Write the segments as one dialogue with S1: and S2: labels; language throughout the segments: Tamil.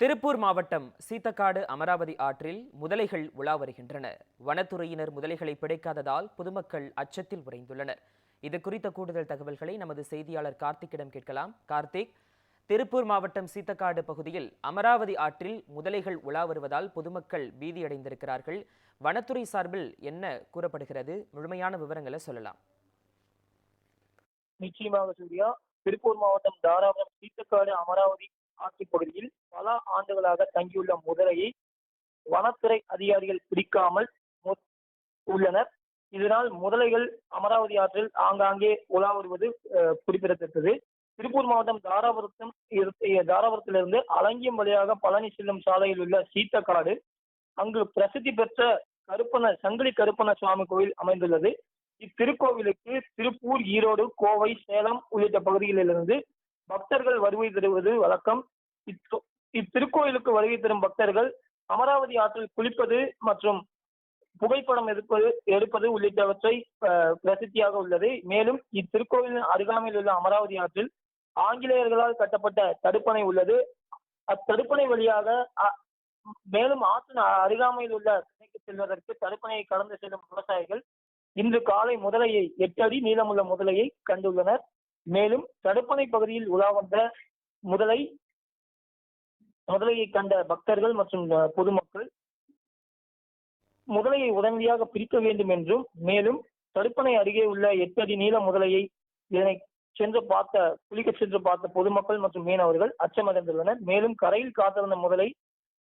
S1: திருப்பூர் மாவட்டம் சீத்தக்காடு அமராவதி ஆற்றில் முதலைகள் உலா வருகின்றன. வனத்துறையினர் முதலைகளை பிடிக்காததால் பொதுமக்கள் அச்சத்தில் உறைந்துள்ளனர். இது குறித்த கூடுதல் தகவல்களை நமது செய்தியாளர் கார்த்திக்கிடம் கேட்கலாம். கார்த்திக் திருப்பூர் மாவட்டம் சீத்தக்காடு பகுதியில் அமராவதி ஆற்றில் முதலைகள் உலா வருவதால் பொதுமக்கள் பீதியடைந்திருக்கிறார்கள். வனத்துறை சார்பில் என்ன கூறப்படுகிறது? முழுமையான விவரங்களை சொல்லலாம்.
S2: நிச்சயமாக சூர்யா திருப்பூர் மாவட்டம் தாராபுரம் சீத்தக்காடு அமராவதி ஆற்றுப் பகுதியில் பல ஆண்டுகளாக தங்கியுள்ள முதலையை வனத்துறை அதிகாரிகள் பிடிக்காமல் உள்ளனர். இதனால் முதலைகள் அமராவதி ஆற்றில் ஆங்காங்கே உலா வருவது குறிப்பிடத்தக்கது. திருப்பூர் மாவட்டம் தாராபுரத்தும் தாராபுரத்திலிருந்து அலங்கியம் வழியாக பழனி செல்லும் சாலையில் உள்ள சீத்தக்காடு அங்கு பிரசித்தி பெற்ற கருப்பன சங்கிலி கருப்பன சுவாமி கோவில் அமைந்துள்ளது. இத்திருக்கோவிலுக்கு திருப்பூர் ஈரோடு கோவை சேலம் உள்ளிட்ட பகுதிகளிலிருந்து பக்தர்கள் வருகை தருவது வழக்கம். இத்திருக்கோயிலுக்கு வருகை தரும் பக்தர்கள் அமராவதி ஆற்றில் குளிப்பது மற்றும் புகைப்படம் எடுப்பது எடுப்பது உள்ளிட்டவற்றை பிரசித்தியாக உள்ளது. மேலும் இத்திருக்கோயிலின் அருகாமையில் உள்ள அமராவதி ஆற்றில் ஆங்கிலேயர்களால் கட்டப்பட்ட தடுப்பணை உள்ளது. அத்தடுப்பணை வழியாக மேலும் ஆற்றின் அருகாமையில் உள்ள கரைக்கு செல்வதற்கு தடுப்பணையை கடந்து செல்லும் விவசாயிகள் இன்று காலை முதலையை எட்டு அடி நீளமுள்ள முதலையை கண்டுள்ளனர். மேலும் தடுப்பணை பகுதியில் உலா வந்த முதலை முதலையை கண்ட பக்தர்கள் மற்றும் பொதுமக்கள் முதலையை உடனடியாக பிரிக்க வேண்டும் என்றும் மேலும் தடுப்பணை அருகே உள்ள எட்டு அடி நீள முதலையை இதனை சென்று பார்த்த குளிக்க சென்று பார்த்த பொதுமக்கள் மற்றும் மீனவர்கள் அச்சமடைந்துள்ளனர். மேலும் கரையில் காத்திருந்த முதலை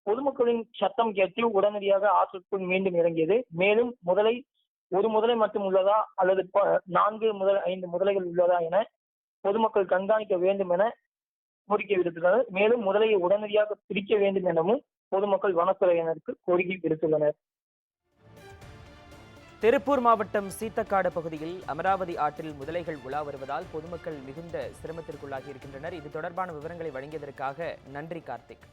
S2: பொதுமக்களின் சத்தம் கேட்டு உடனடியாக ஆற்றுக்குள் மீண்டும் இறங்கியது. மேலும் முதலை ஒரு முதலை மட்டும் உள்ளதா அல்லது ப- நான்கு முதல் ஐந்து முதலைகள் உள்ளதா என பொதுமக்கள் கண்காணிக்க வேண்டும் என கோரிக்கை விடுத்துள்ளனர். மேலும் முதலையை உடனடியாக பிரிக்க வேண்டும் எனவும் பொதுமக்கள் வனத்துறையினருக்கு கோரிக்கை விடுத்துள்ளனர்.
S1: திருப்பூர் மாவட்டம் சீத்தக்காடு பகுதியில் அமராவதி ஆற்றில் முதலைகள் உலா வருவதால் பொதுமக்கள் மிகுந்த சிரமத்திற்குள்ளாகி இருக்கின்றனர். இது தொடர்பான விவரங்களை வழங்கியதற்காக நன்றி கார்த்திக்.